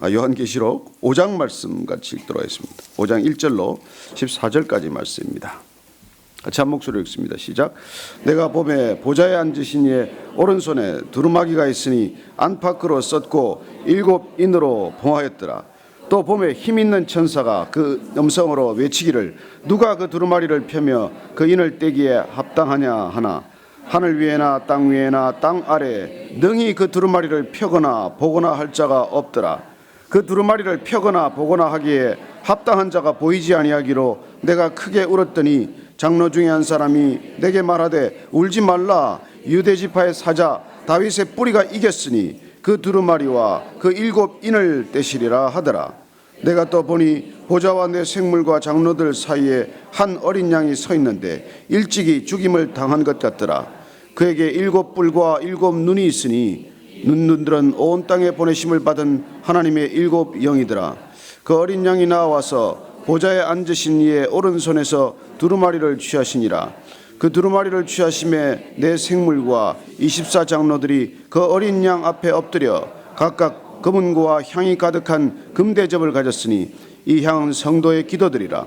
아, 요한계시록 5장 말씀 같이 읽도록 하겠습니다. 5장 1절로 14절까지 말씀입니다. 같이 한 목소리로 읽습니다. 시작. 내가 봄에 보좌에 앉으신 이의 오른손에 두루마기가 있으니 안팎으로 썼고 일곱 인으로 봉하였더라. 또 봄에 힘 있는 천사가 그 음성으로 외치기를 누가 그 두루마리를 펴며 그 인을 떼기에 합당하냐 하나 하늘 위에나 땅 위에나 땅 아래 능히 그 두루마리를 펴거나 보거나 할 자가 없더라. 그 두루마리를 펴거나 보거나 하기에 합당한 자가 보이지 아니하기로 내가 크게 울었더니 장로 중에 한 사람이 내게 말하되 울지 말라 유대 지파의 사자 다윗의 뿌리가 이겼으니 그 두루마리와 그 일곱 인을 떼시리라 하더라. 내가 또 보니 보좌와 내 생물과 장로들 사이에 한 어린 양이 서 있는데 일찍이 죽임을 당한 것 같더라. 그에게 일곱 뿔과 일곱 눈이 있으니 눈눈들은 온 땅에 보내심을 받은 하나님의 일곱 영이더라. 그 어린 양이 나와서 보좌에 앉으신 이의 오른손에서 두루마리를 취하시니라. 그 두루마리를 취하심에 내 생물과 24 장로들이 그 어린 양 앞에 엎드려 각각 금은고와 향이 가득한 금대접을 가졌으니 이 향은 성도의 기도들이라.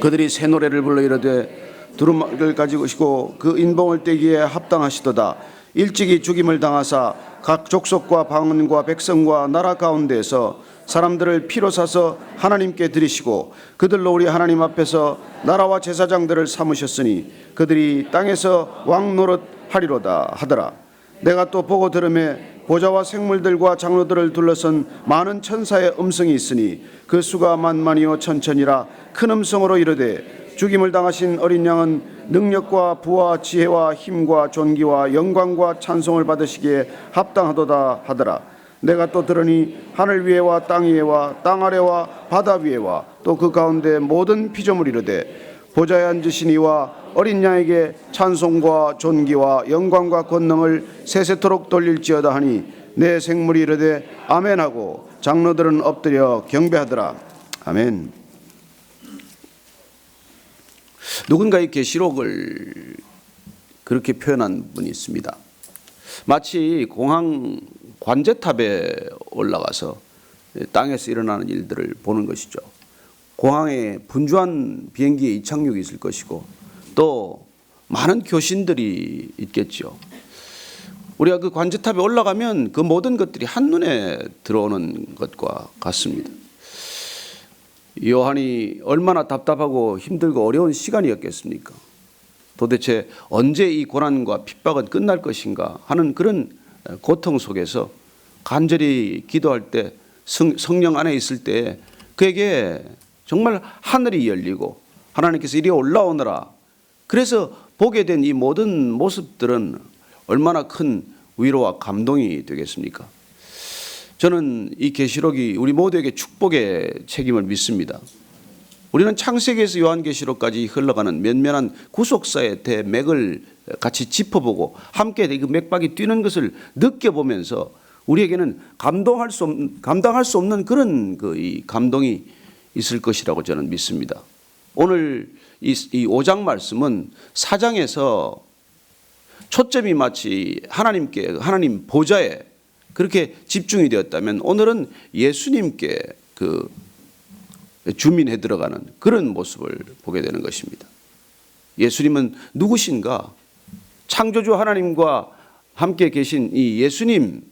그들이 새 노래를 불러 이르되 두루마리를 가지고 오시고 그 인봉을 떼기에 합당하시도다. 일찍이 죽임을 당하사 각 족속과 방언과 백성과 나라 가운데에서 사람들을 피로 사서 하나님께 드리시고 그들로 우리 하나님 앞에서 나라와 제사장들을 삼으셨으니 그들이 땅에서 왕 노릇 하리로다 하더라. 내가 또 보고 들음에 보좌와 생물들과 장로들을 둘러선 많은 천사의 음성이 있으니 그 수가 만만이요 천천이라 큰 음성으로 이르되 죽임을 당하신 어린 양은 능력과 부와 지혜와 힘과 존귀와 영광과 찬송을 받으시기에 합당하도다 하더라. 내가 또 들으니 하늘 위에와 땅 위에와 땅 아래와 바다 위에와 또 그 가운데 모든 피조물 이르되 보좌에 앉으신 이와 어린 양에게 찬송과 존귀와 영광과 권능을 세세토록 돌릴지어다 하니 내 생물이 이르되 아멘하고 장로들은 엎드려 경배하더라 아멘. 누군가 이 계시록을 그렇게 표현한 분이 있습니다. 마치 공항 관제탑에 올라가서 땅에서 일어나는 일들을 보는 것이죠. 공항에 분주한 비행기의 이착륙이 있을 것이고 또 많은 교신들이 있겠죠. 우리가 그 관제탑에 올라가면 그 모든 것들이 한눈에 들어오는 것과 같습니다. 요한이 얼마나 답답하고 힘들고 어려운 시간이었겠습니까? 도대체 언제 이 고난과 핍박은 끝날 것인가 하는 그런 고통 속에서 간절히 기도할 때 성, 성령 안에 있을 때 그에게 정말 하늘이 열리고 하나님께서 이리 올라오너라. 그래서 보게 된 이 모든 모습들은 얼마나 큰 위로와 감동이 되겠습니까? 저는 이 계시록이 우리 모두에게 축복의 책임을 믿습니다. 우리는 창세기에서 요한계시록까지 흘러가는 면면한 구속사의 대맥을 같이 짚어보고 함께 그 맥박이 뛰는 것을 느껴보면서 우리에게는 감동할 수 없는, 감당할 수 없는 그런 그이 감동이 있을 것이라고 저는 믿습니다. 오늘 이, 이 5장 말씀은 4장에서 초점이 마치 하나님께 하나님 보좌에 그렇게 집중이 되었다면 오늘은 예수님께 그 주민해 들어가는 그런 모습을 보게 되는 것입니다. 예수님은 누구신가? 창조주 하나님과 함께 계신 이 예수님,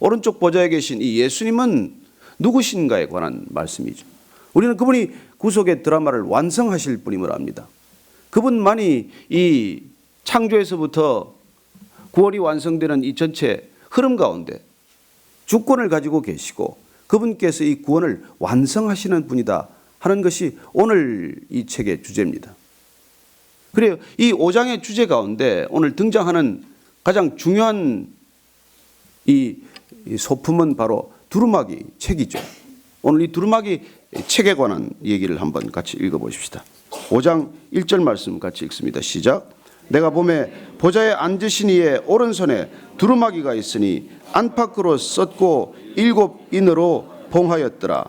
오른쪽 보좌에 계신 이 예수님은 누구신가에 관한 말씀이죠. 우리는 그분이 구속의 드라마를 완성하실 분임을 압니다. 그분만이 이 창조에서부터 구원이 완성되는 이 전체 흐름 가운데 주권을 가지고 계시고 그분께서 이 구원을 완성하시는 분이다 하는 것이 오늘 이 책의 주제입니다. 그래요. 이 5장의 주제 가운데 오늘 등장하는 가장 중요한 이 소품은 바로 두루마기 책이죠. 오늘 이 두루마기 책에 관한 얘기를 한번 같이 읽어 보십시다. 5장 1절 말씀 같이 읽습니다. 시작. 내가 봄에 보좌에 앉으신 이의 오른손에 두루마기가 있으니 안팎으로 썼고 일곱 인으로 봉하였더라.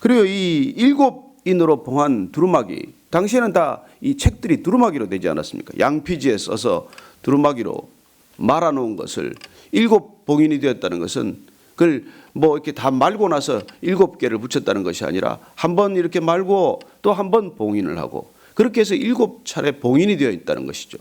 그리고 이 일곱 인으로 봉한 두루마기 당시에는 다 이 책들이 두루마기로 되지 않았습니까? 양피지에 써서 두루마기로 말아놓은 것을 일곱 봉인이 되었다는 것은 그걸 뭐 이렇게 다 말고 나서 일곱 개를 붙였다는 것이 아니라 한 번 이렇게 말고 또 한 번 봉인을 하고 그렇게 해서 일곱 차례 봉인이 되어 있다는 것이죠.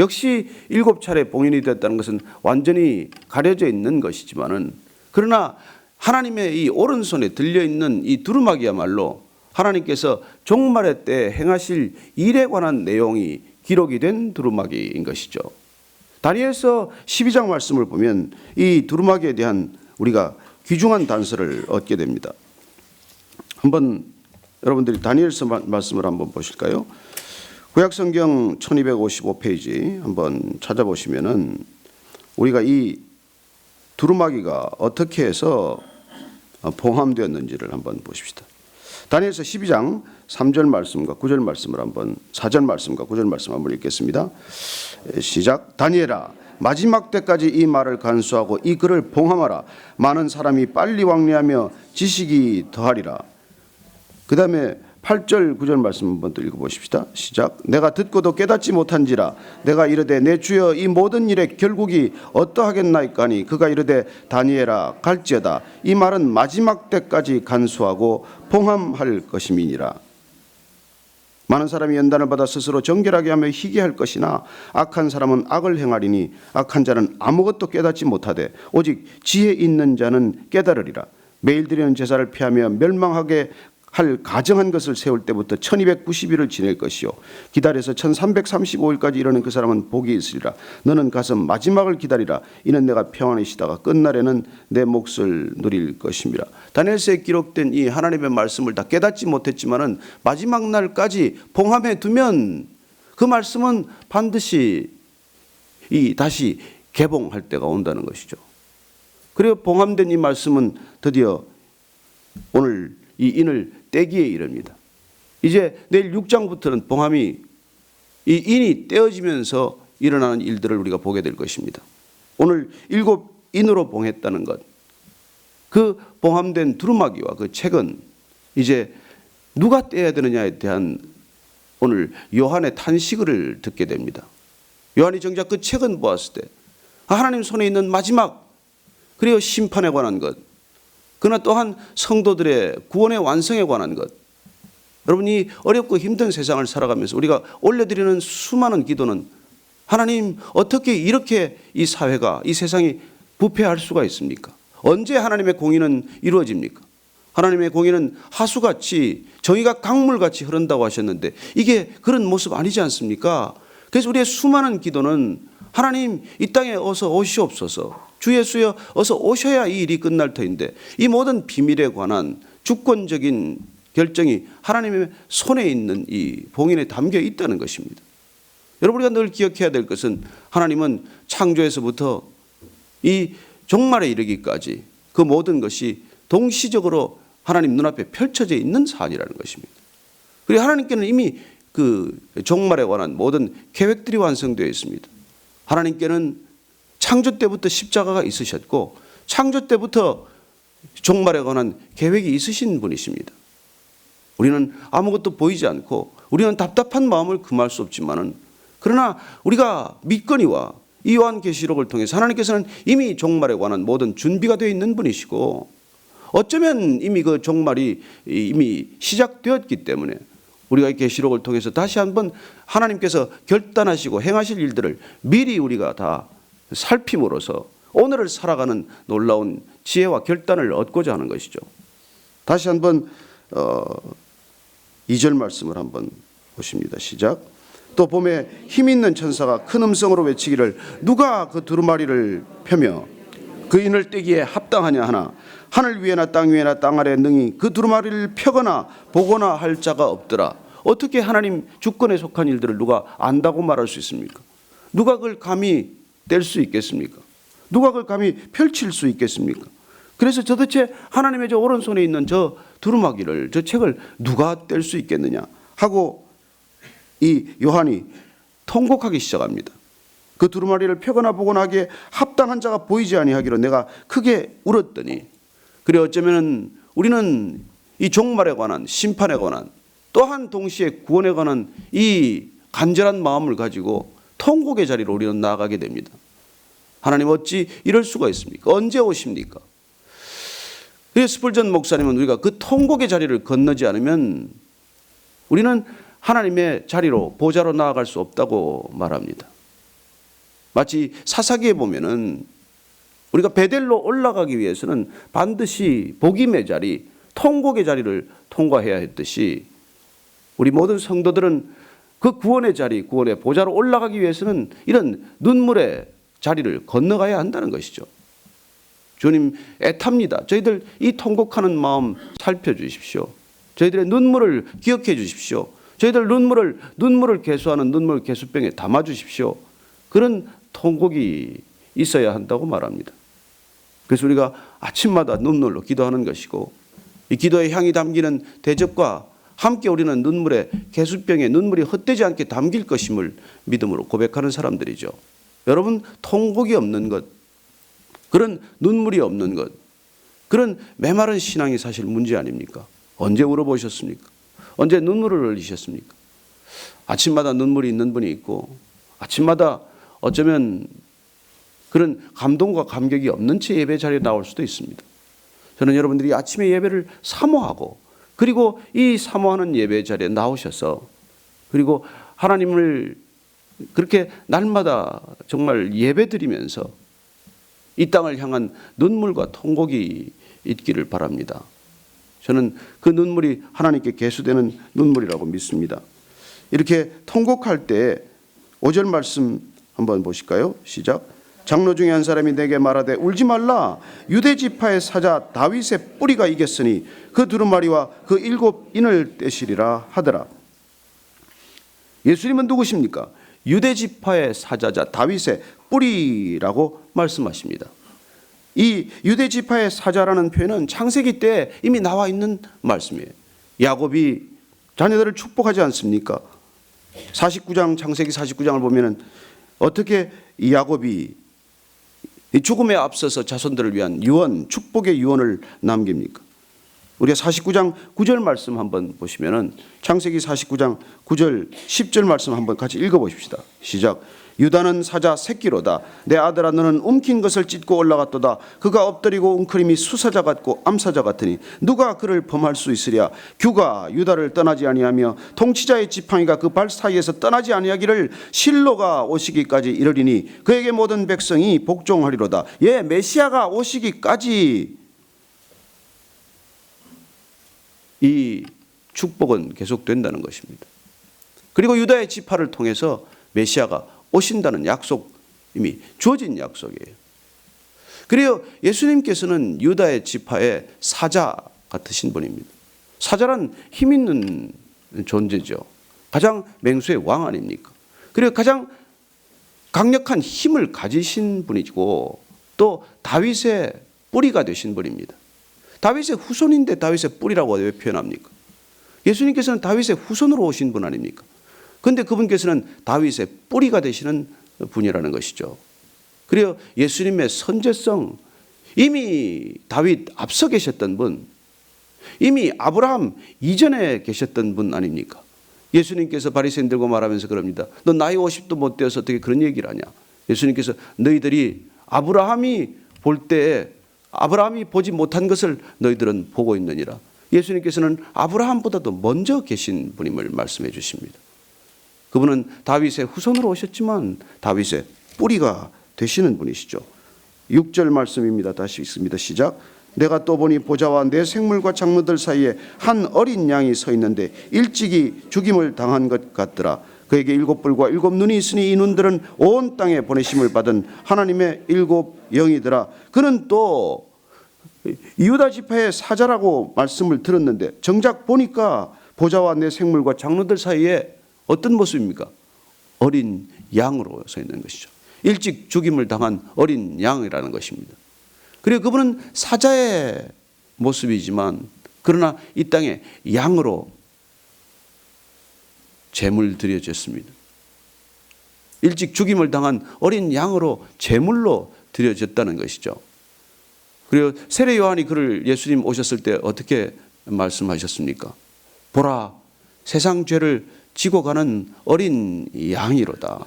역시 일곱 차례 봉인이 됐다는 것은 완전히 가려져 있는 것이지만은 그러나 하나님의 이 오른손에 들려 있는 이 두루마기야말로 하나님께서 종말의 때 행하실 일에 관한 내용이 기록이 된 두루마기인 것이죠. 다니엘서 12장 말씀을 보면 이 두루마기에 대한 우리가 귀중한 단서를 얻게 됩니다. 한번 여러분들이 다니엘서 마- 말씀을 한번 보실까요? 구약 성경 1255페이지 한번 찾아보시면은 우리가 이 두루마기가 어떻게 해서 어, 봉함되었는지를 한번 보십시다. 다니엘서 12장 3절 말씀과 9절 말씀을 한번 4절 말씀과 9절 말씀 한번 읽겠습니다. 에, 시작. 다니엘아 마지막 때까지 이 말을 간수하고 이 글을 봉함하라. 많은 사람이 빨리 왕래하며 지식이 더하리라. 그다음에 8절 9절 말씀 한번 또 읽어 보십시다. 시작. 내가 듣고도 깨닫지 못한지라 내가 이르되 내 주여 이 모든 일의 결국이 어떠하겠나이까니 그가 이르되 다니엘아 갈지어다 이 말은 마지막 때까지 간수하고 봉함할 것임이니라. 많은 사람이 연단을 받아 스스로 정결하게 하며 희귀할 것이나 악한 사람은 악을 행하리니 악한 자는 아무것도 깨닫지 못하되 오직 지혜 있는 자는 깨달으리라. 매일 드리는 제사를 피하며 멸망하게 할 가정한 것을 세울 때부터 1290일을 지낼 것이요. 기다려서 1335일까지 이르는 그 사람은 복이 있으리라. 너는 가서 마지막을 기다리라. 이는 내가 평안히 쉬다가 끝날에는 내 몫을 누릴 것임이라 다니엘서에 기록된 이 하나님의 말씀을 다 깨닫지 못했지만은 마지막 날까지 봉함해 두면 그 말씀은 반드시 이 다시 개봉할 때가 온다는 것이죠. 그리고 봉함된 이 말씀은 드디어 오늘 이 인을 떼기에 이릅니다. 이제 내일 6장부터는 봉함이 이 인이 떼어지면서 일어나는 일들을 우리가 보게 될 것입니다. 오늘 일곱 인으로 봉했다는 것, 그 봉함된 두루마기와 그 책은 이제 누가 떼야 되느냐에 대한 오늘 요한의 탄식을 듣게 됩니다. 요한이 정작 그 책은 보았을 때 하나님 손에 있는 마지막 그리고 심판에 관한 것, 그러나 또한 성도들의 구원의 완성에 관한 것. 여러분 이 어렵고 힘든 세상을 살아가면서 우리가 올려드리는 수많은 기도는 하나님 어떻게 이렇게 이 사회가 이 세상이 부패할 수가 있습니까? 언제 하나님의 공의는 이루어집니까? 하나님의 공의는 하수같이 정의가 강물같이 흐른다고 하셨는데 이게 그런 모습 아니지 않습니까? 그래서 우리의 수많은 기도는 하나님 이 땅에 어서 오시옵소서 주 예수여 어서 오셔야 이 일이 끝날 터인데 이 모든 비밀에 관한 주권적인 결정이 하나님의 손에 있는 이 봉인에 담겨 있다는 것입니다. 여러분 우리가 늘 기억해야 될 것은 하나님은 창조에서부터 이 종말에 이르기까지 그 모든 것이 동시적으로 하나님 눈앞에 펼쳐져 있는 사안이라는 것입니다. 그리고 하나님께는 이미 그 종말에 관한 모든 계획들이 완성되어 있습니다. 하나님께는 창조 때부터 십자가가 있으셨고 창조 때부터 종말에 관한 계획이 있으신 분이십니다. 우리는 아무것도 보이지 않고 우리는 답답한 마음을 금할 수 없지만은 그러나 우리가 믿거니와 이 요한계시록을 통해서 하나님께서는 이미 종말에 관한 모든 준비가 되어 있는 분이시고 어쩌면 이미 그 종말이 이미 시작되었기 때문에 우리가 이 계시록을 통해서 다시 한번 하나님께서 결단하시고 행하실 일들을 미리 우리가 다 살핌으로써 오늘을 살아가는 놀라운 지혜와 결단을 얻고자 하는 것이죠. 다시 한번 어, 2절 말씀을 한번 보십니다. 시작. 또 봄에 힘 있는 천사가 큰 음성으로 외치기를 누가 그 두루마리를 펴며 그 인을 떼기에 합당하냐 하나 하늘 위에나 땅 위에나 땅 아래 능히 그 두루마리를 펴거나 보거나 할 자가 없더라. 어떻게 하나님 주권에 속한 일들을 누가 안다고 말할 수 있습니까? 누가 그걸 감히 뗄 수 있겠습니까? 누가 그걸 감히 펼칠 수 있겠습니까? 그래서 도대체 하나님의 저 오른손에 있는 저 두루마기를 저 책을 누가 뗄 수 있겠느냐 하고 이 요한이 통곡하기 시작합니다. 그 두루마리를 펴거나 보거나 하기에 합당한 자가 보이지 아니하기로 내가 크게 울었더니 그래 어쩌면은 우리는 이 종말에 관한 심판에 관한 또한 동시에 구원에 관한 이 간절한 마음을 가지고 통곡의 자리로 우리는 나아가게 됩니다. 하나님 어찌 이럴 수가 있습니까? 언제 오십니까? 그래서 스펄전 목사님은 우리가 그 통곡의 자리를 건너지 않으면 우리는 하나님의 자리로 보좌로 나아갈 수 없다고 말합니다. 마치 사사기에 보면은 우리가 베델로 올라가기 위해서는 반드시 복임의 자리, 통곡의 자리를 통과해야 했듯이 우리 모든 성도들은 그 구원의 자리, 구원의 보좌로 올라가기 위해서는 이런 눈물의 자리를 건너가야 한다는 것이죠. 주님 애탑니다. 저희들 이 통곡하는 마음 살펴주십시오. 저희들의 눈물을 기억해 주십시오. 저희들 눈물을 눈물을 개수하는 눈물 개수병에 담아 주십시오. 그런 통곡이 있어야 한다고 말합니다. 그래서 우리가 아침마다 눈물로 기도하는 것이고 이 기도의 향이 담기는 대접과 함께 우리는 눈물의 개수병에 눈물이 헛되지 않게 담길 것임을 믿음으로 고백하는 사람들이죠. 여러분 통곡이 없는 것 그런 눈물이 없는 것 그런 메마른 신앙이 사실 문제 아닙니까? 언제 울어보셨습니까? 언제 눈물을 흘리셨습니까? 아침마다 눈물이 있는 분이 있고 아침마다 어쩌면 그런 감동과 감격이 없는 채 예배 자리에 나올 수도 있습니다. 저는 여러분들이 아침에 예배를 사모하고 그리고 이 사모하는 예배 자리에 나오셔서 그리고 하나님을 그렇게 날마다 정말 예배 드리면서 이 땅을 향한 눈물과 통곡이 있기를 바랍니다. 저는 그 눈물이 하나님께 계수되는 눈물이라고 믿습니다. 이렇게 통곡할 때 5절 말씀 한번 보실까요? 시작. 장로 중에 한 사람이 내게 말하되 울지 말라 유대 지파의 사자 다윗의 뿌리가 이겼으니 그 두루마리와 그 일곱 인을 떼시리라 하더라. 예수님은 누구십니까? 유대 지파의 사자자 다윗의 뿌리라고 말씀하십니다. 이 유대 지파의 사자라는 표현은 창세기 때 이미 나와 있는 말씀이에요. 야곱이 자녀들을 축복하지 않습니까? 49장 창세기 49장을 보면은 어떻게 이 야곱이 이 죽음에 앞서서 자손들을 위한 유언, 축복의 유언을 남깁니까? 우리가 49장 9절 말씀 한번 보시면은 창세기 49장 9절 10절 말씀 한번 같이 읽어 보십시다. 시작. 유다는 사자 새끼로다. 내 아들아 너는 움킨 것을 찢고 올라갔도다. 그가 엎드리고 웅크림이 수사자 같고 암사자 같으니 누가 그를 범할 수 있으랴. 규가 유다를 떠나지 아니하며 통치자의 지팡이가 그 발 사이에서 떠나지 아니하기를 실로가 오시기까지 이르리니 그에게 모든 백성이 복종하리로다. 예, 메시아가 오시기까지 이 축복은 계속된다는 것입니다. 그리고 유다의 지파를 통해서 메시아가 오신다는 약속 이미 주어진 약속이에요. 그리고 예수님께서는 유다의 지파의 사자 같으신 분입니다. 사자란 힘 있는 존재죠. 가장 맹수의 왕 아닙니까? 그리고 가장 강력한 힘을 가지신 분이고 또 다윗의 뿌리가 되신 분입니다. 다윗의 후손인데 다윗의 뿌리라고 왜 표현합니까? 예수님께서는 다윗의 후손으로 오신 분 아닙니까? 그런데 그분께서는 다윗의 뿌리가 되시는 분이라는 것이죠. 그리고 예수님의 선제성 이미 다윗 앞서 계셨던 분, 이미 아브라함 이전에 계셨던 분 아닙니까? 예수님께서 바리새인들과 말하면서 그럽니다. 너 나이 50도 못 되어서 어떻게 그런 얘기를 하냐? 예수님께서 너희들이 아브라함이 볼 때에 아브라함이 보지 못한 것을 너희들은 보고 있느니라. 예수님께서는 아브라함보다도 먼저 계신 분임을 말씀해 주십니다. 그분은 다윗의 후손으로 오셨지만 다윗의 뿌리가 되시는 분이시죠. 6절 말씀입니다. 다시 읽습니다. 시작. 내가 또 보니 보좌와 내 생물과 장로들 사이에 한 어린 양이 서 있는데 일찍이 죽임을 당한 것 같더라. 그에게 일곱 뿔과 일곱 눈이 있으니 이 눈들은 온 땅에 보내심을 받은 하나님의 일곱 영이더라. 그는 또 이유다 지파의 사자라고 말씀을 들었는데 정작 보니까 보좌와 내 생물과 장로들 사이에 어떤 모습입니까? 어린 양으로 서 있는 것이죠. 일찍 죽임을 당한 어린 양이라는 것입니다. 그리고 그분은 사자의 모습이지만 그러나 이 땅에 양으로 제물 드려졌습니다. 일찍 죽임을 당한 어린 양으로 제물로 드려졌다는 것이죠. 그리고 세례 요한이 그를 예수님 오셨을 때 어떻게 말씀하셨습니까? 보라, 세상 죄를 지고 가는 어린 양이로다.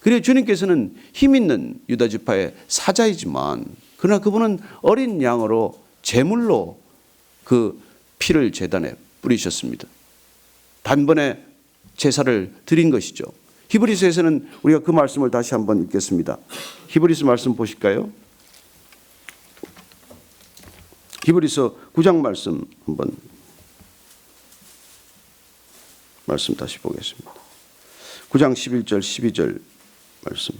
그리고 주님께서는 힘 있는 유다 지파의 사자이지만 그러나 그분은 어린 양으로 제물로 그 피를 제단에 뿌리셨습니다. 단번에 제사를 드린 것이죠. 히브리서에서는 우리가 그 말씀을 다시 한번 읽겠습니다. 히브리서 말씀 보실까요? 히브리서 9장 말씀 한번 말씀 다시 보겠습니다. 9장 11절 12절 말씀.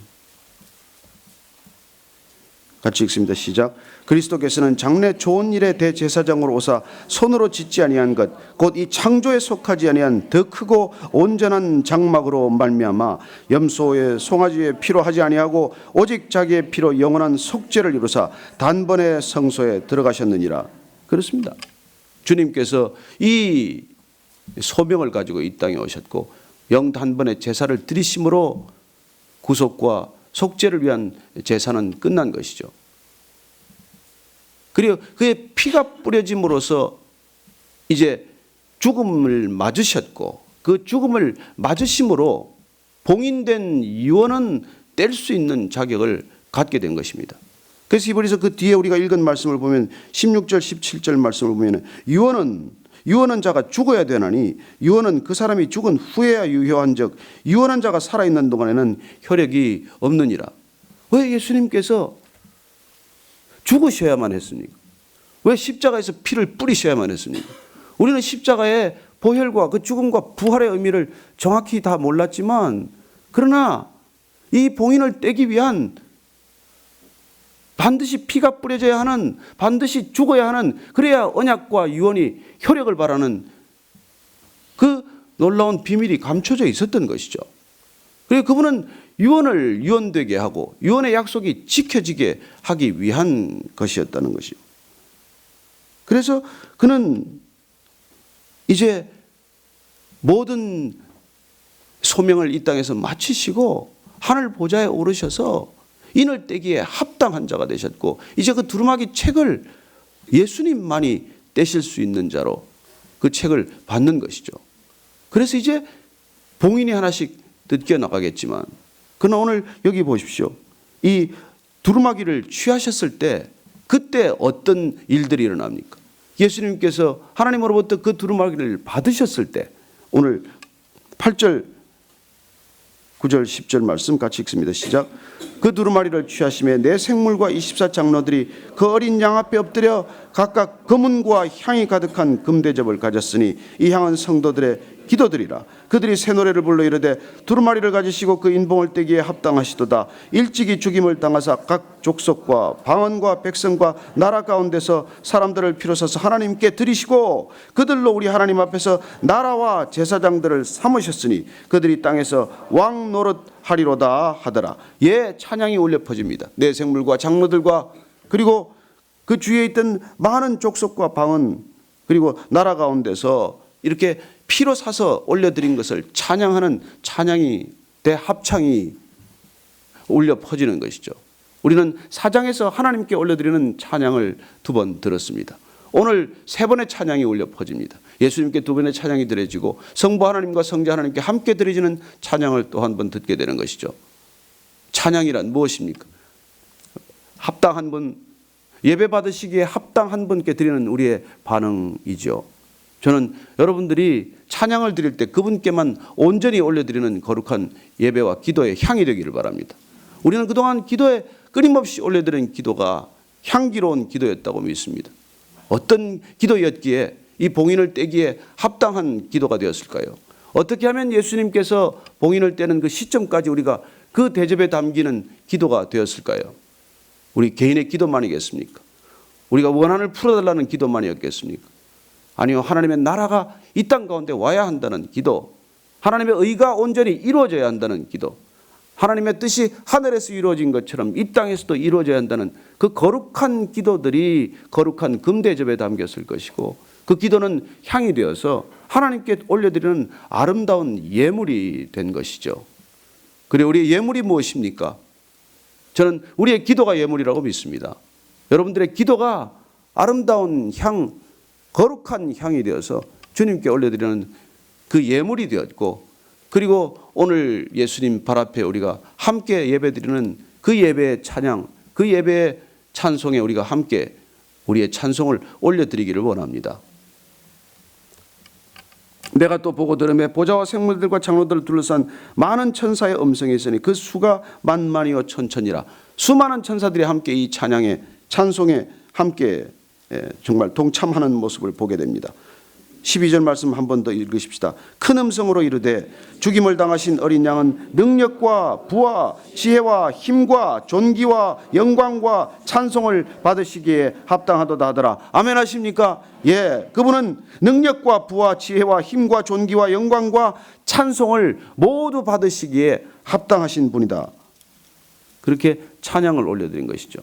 같이 읽습니다. 시작. 그리스도께서는 장래 좋은 일의 대제사장으로 오사 손으로 짓지 아니한 것 곧 이 창조에 속하지 아니한 더 크고 온전한 장막으로 말미암아 염소의 송아지의 피로 하지 아니하고 오직 자기의 피로 영원한 속죄를 이루사 단번에 성소에 들어가셨느니라. 그렇습니다. 주님께서 이 소명을 가지고 이 땅에 오셨고 영 단번에 제사를 드리심으로 구속과 속죄를 위한 제사는 끝난 것이죠. 그리고 그의 피가 뿌려짐으로써 이제 죽음을 맞으셨고 그 죽음을 맞으심으로 봉인된 유언은 뗄 수 있는 자격을 갖게 된 것입니다. 그래서 히브리서 그 뒤에 우리가 읽은 말씀을 보면 16절 17절 말씀을 보면 유언은 유언한 자가 죽어야 되나니 유언은 그 사람이 죽은 후에야 유효한즉 유언한 자가 살아 있는 동안에는 효력이 없느니라. 왜 예수님께서 죽으셔야만 했습니까? 왜 십자가에서 피를 뿌리셔야만 했습니까? 우리는 십자가의 보혈과 그 죽음과 부활의 의미를 정확히 다 몰랐지만 그러나 이 봉인을 떼기 위한 반드시 피가 뿌려져야 하는 반드시 죽어야 하는 그래야 언약과 유언이 효력을 발하는 그 놀라운 비밀이 감춰져 있었던 것이죠. 그리고 그분은 유언을 유언되게 하고 유언의 약속이 지켜지게 하기 위한 것이었다는 것이요. 그래서 그는 이제 모든 소명을 이 땅에서 마치시고 하늘 보좌에 오르셔서 인을 떼기에 합당한 자가 되셨고 이제 그 두루마기 책을 예수님만이 떼실 수 있는 자로 그 책을 받는 것이죠. 그래서 이제 봉인이 하나씩 뜯겨 나가겠지만 그러나 오늘 여기 보십시오. 이 두루마기를 취하셨을 때 그때 어떤 일들이 일어납니까? 예수님께서 하나님으로부터 그 두루마기를 받으셨을 때 오늘 8절 9절 10절 말씀 같이 읽습니다. 시작. 그 두루마리를 취하심에 내 생물과 24장로들이 그 어린 양 앞에 엎드려 각각 금은과 향이 가득한 금대접을 가졌으니 이 향은 성도들의 기도들이라. 그들이 새 노래를 불러 이르되 두루마리를 가지시고 그 인봉을 떼기에 합당하시도다. 일찍이 죽임을 당하사 각 족속과 방언과 백성과 나라 가운데서 사람들을 비로소서 하나님께 드리시고 그들로 우리 하나님 앞에서 나라와 제사장들을 삼으셨으니 그들이 땅에서 왕 노릇 하리로다 하더라. 예 찬양이 울려 퍼집니다. 내 생물과 장로들과 그리고 그 주위에 있던 많은 족속과 방언 그리고 나라 가운데서 이렇게 피로 사서 올려드린 것을 찬양하는 찬양이 대합창이 울려 퍼지는 것이죠. 우리는 사장에서 하나님께 올려드리는 찬양을 두 번 들었습니다. 오늘 세 번의 찬양이 울려 퍼집니다. 예수님께 두 번의 찬양이 드려지고 성부 하나님과 성자 하나님께 함께 드려지는 찬양을 또 한 번 듣게 되는 것이죠. 찬양이란 무엇입니까? 합당한 분 예배 받으시기에 합당한 분께 드리는 우리의 반응이죠. 저는 여러분들이 찬양을 드릴 때 그분께만 온전히 올려드리는 거룩한 예배와 기도의 향이 되기를 바랍니다. 우리는 그동안 기도에 끊임없이 올려드린 기도가 향기로운 기도였다고 믿습니다. 어떤 기도였기에 이 봉인을 떼기에 합당한 기도가 되었을까요? 어떻게 하면 예수님께서 봉인을 떼는 그 시점까지 우리가 그 대접에 담기는 기도가 되었을까요? 우리 개인의 기도만이겠습니까? 우리가 원한을 풀어달라는 기도만이었겠습니까? 아니요, 하나님의 나라가 이 땅 가운데 와야 한다는 기도, 하나님의 의가 온전히 이루어져야 한다는 기도, 하나님의 뜻이 하늘에서 이루어진 것처럼 이 땅에서도 이루어져야 한다는 그 거룩한 기도들이 거룩한 금대접에 담겼을 것이고 그 기도는 향이 되어서 하나님께 올려드리는 아름다운 예물이 된 것이죠. 그래 우리의 예물이 무엇입니까? 저는 우리의 기도가 예물이라고 믿습니다. 여러분들의 기도가 아름다운 향, 거룩한 향이 되어서 주님께 올려드리는 그 예물이 되었고 그리고 오늘 예수님 발 앞에 우리가 함께 예배드리는 그 예배의 찬양, 그 예배의 찬송에 우리가 함께 우리의 찬송을 올려드리기를 원합니다. 내가 또 보고 들음에 보좌와 생물들과 장로들을 둘러싼 많은 천사의 음성이 있으니 그 수가 만만이요 천천이라 수많은 천사들이 함께 이 찬양에 찬송에 함께 예, 정말 동참하는 모습을 보게 됩니다. 12절 말씀 한 번 더 읽으십시다. 큰 음성으로 이르되 죽임을 당하신 어린 양은 능력과 부와 지혜와 힘과 존귀와 영광과 찬송을 받으시기에 합당하도다 하더라. 아멘 하십니까? 예. 그분은 능력과 부와 지혜와 힘과 존귀와 영광과 찬송을 모두 받으시기에 합당하신 분이다. 그렇게 찬양을 올려드린 것이죠.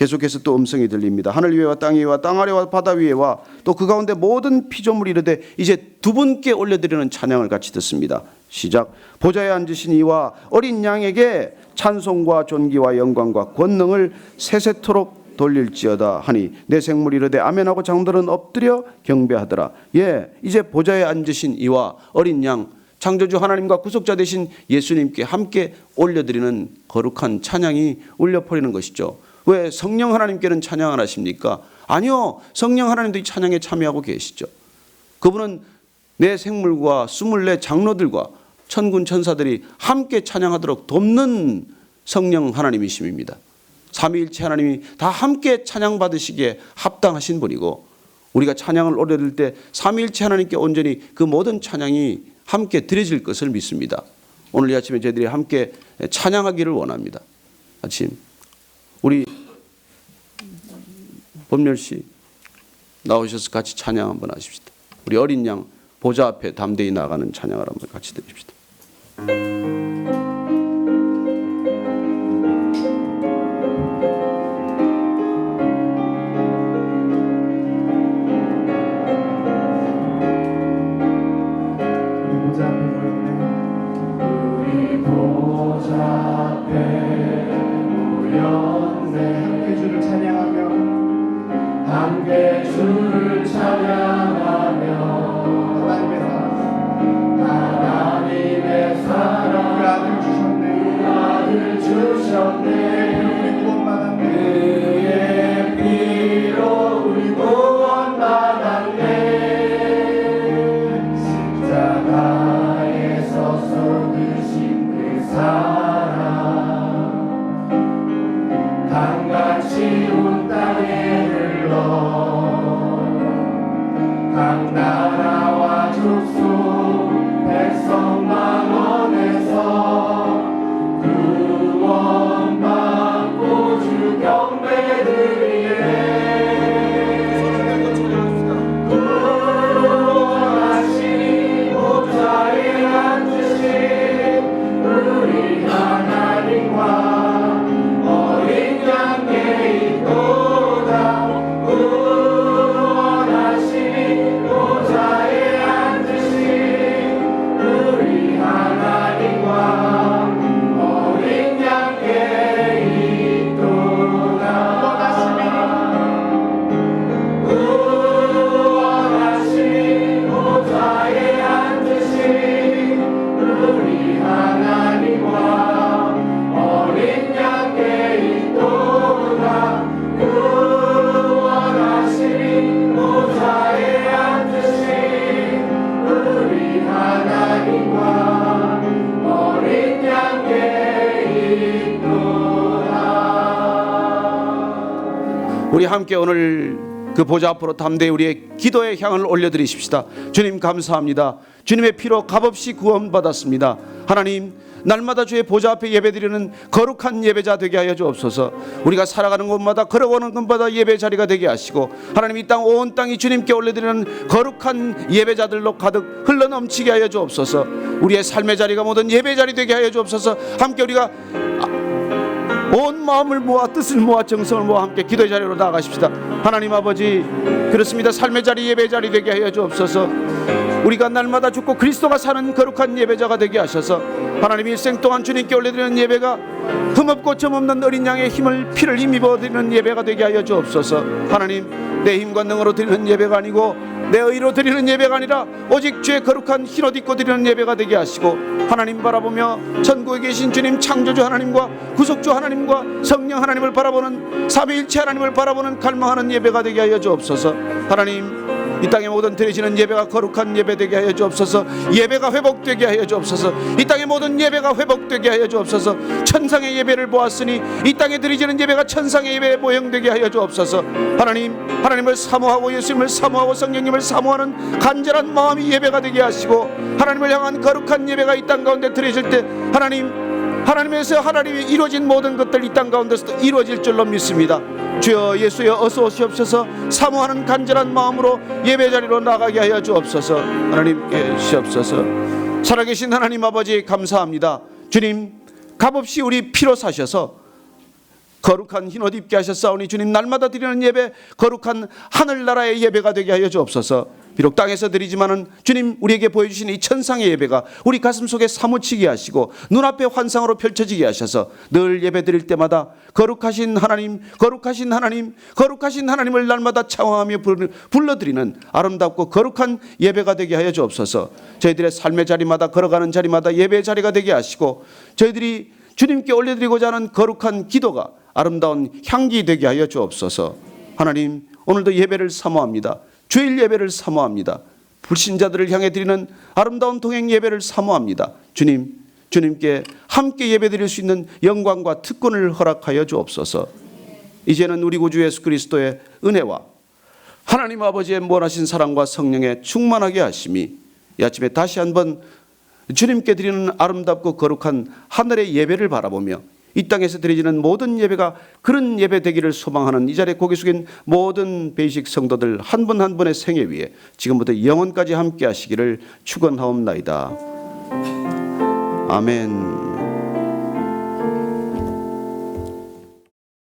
계속해서 또 음성이 들립니다. 하늘 위에와 땅 위에와 땅 아래와 바다 위에와 또 그 가운데 모든 피조물이 이르되 이제 두 분께 올려드리는 찬양을 같이 듣습니다. 시작. 보좌에 앉으신 이와 어린 양에게 찬송과 존귀와 영광과 권능을 세세토록 돌릴지어다 하니 내 생물이 이르되 아멘하고 장들은 엎드려 경배하더라. 예, 이제 보좌에 앉으신 이와 어린 양 창조주 하나님과 구속자 되신 예수님께 함께 올려드리는 거룩한 찬양이 울려 퍼지는 것이죠. 왜 성령 하나님께는 찬양 안 하십니까? 아니요. 성령 하나님도 이 찬양에 참여하고 계시죠. 그분은 내 생물과 스물네 장로들과 천군 천사들이 함께 찬양하도록 돕는 성령 하나님이심입니다. 삼위일체 하나님이 다 함께 찬양 받으시기에 합당하신 분이고 우리가 찬양을 올려드릴 때 삼위일체 하나님께 온전히 그 모든 찬양이 함께 드려질 것을 믿습니다. 오늘 이 아침에 저희들이 함께 찬양하기를 원합니다. 아침 우리 범렬 씨 나오셔서 같이 찬양 한번 하십시다. 우리 어린 양 보좌 앞에 담대히 나가는 찬양을 한번 같이 드립시다. 온 땅에 흘러 각 나라 오늘 그 보좌 앞으로 담대히 우리의 기도의 향을 올려드리십시다. 주님 감사합니다. 주님의 피로 값없이 구원받았습니다. 하나님 날마다 주의 보좌 앞에 예배드리는 거룩한 예배자 되게 하여 주옵소서. 우리가 살아가는 곳마다 걸어오는 곳마다 예배 자리가 되게 하시고 하나님 이 땅 온 땅이 주님께 올려드리는 거룩한 예배자들로 가득 흘러 넘치게 하여 주옵소서. 우리의 삶의 자리가 모든 예배 자리 되게 하여 주옵소서. 함께 우리가 온 마음을 모아 뜻을 모아 정성을 모아 함께 기도의 자리로 나아가십시다. 하나님 아버지 그렇습니다. 삶의 자리 예배 자리 되게 하여 주옵소서. 우리가 날마다 죽고 그리스도가 사는 거룩한 예배자가 되게 하셔서 하나님 일생 동안 주님께 올려드리는 예배가 흠없고 점없는 어린 양의 힘을 피를 힘입어 드리는 예배가 되게 하여 주옵소서. 하나님 내 힘과 능으로 드리는 예배가 아니고 내 의로 드리는 예배가 아니라 오직 주의 거룩한 흰옷 입고 드리는 예배가 되게 하시고 하나님 바라보며 전국에 계신 주님 창조주 하나님과 구속주 하나님과 성령 하나님을 바라보는 삼위일체 하나님을 바라보는 갈망하는 예배가 되게 하여 주옵소서. 하나님 이 땅의 모든 드려지는 예배가 거룩한 예배 되게 하여 주옵소서. 예배가 회복되게 하여 주옵소서. 이 땅의 모든 예배가 회복되게 하여 주옵소서. 천상의 예배를 보았으니 이 땅에 드려지는 예배가 천상의 예배에 모형되게 하여 주옵소서. 하나님 하나님을 사모하고 예수님을 사모하고 성령님을 사모하는 간절한 마음이 예배가 되게 하시고 하나님을 향한 거룩한 예배가 이 땅 가운데 드려질 때 하나님 하나님에서 하나님이 이루어진 모든 것들 이 땅 가운데서도 이루어질 줄로 믿습니다. 주여 예수여 어서 오시옵소서. 사모하는 간절한 마음으로 예배 자리로 나가게 하여 주옵소서. 하나님께 시옵소서. 살아계신 하나님 아버지 감사합니다. 주님 값없이 우리 피로 사셔서 거룩한 흰옷 입게 하셨사오니 주님 날마다 드리는 예배 거룩한 하늘나라의 예배가 되게 하여 주옵소서. 비록 땅에서 드리지만은 주님 우리에게 보여주신 이 천상의 예배가 우리 가슴 속에 사무치게 하시고 눈앞에 환상으로 펼쳐지게 하셔서 늘 예배 드릴 때마다 거룩하신 하나님 거룩하신 하나님 거룩하신 하나님을 날마다 부르- 불러드리는 아름답고 거룩한 예배가 되게 하여 주옵소서. 저희들의 삶의 자리마다 걸어가는 자리마다 예배의 자리가 되게 하시고 저희들이 주님께 올려드리고자 하는 거룩한 기도가 아름다운 향기 되게 하여 주옵소서. 하나님 오늘도 예배를 사모합니다. 주일 예배를 사모합니다. 불신자들을 향해 드리는 아름다운 동행 예배를 사모합니다. 주님, 주님께 함께 예배 드릴 수 있는 영광과 특권을 허락하여 주옵소서. 이제는 우리 구주 예수 그리스도의 은혜와 하나님 아버지의 무한하신 사랑과 성령의 충만하게 하심이 이 아침에 다시 한번 주님께 드리는 아름답고 거룩한 하늘의 예배를 바라보며 이 땅에서 드려지는 모든 예배가 그런 예배 되기를 소망하는 이 자리에 고개 숙인 모든 베이식 성도들 한 분한 분의 생애 위에 지금부터 영원까지 함께 하시기를 축원하옵나이다. 아멘.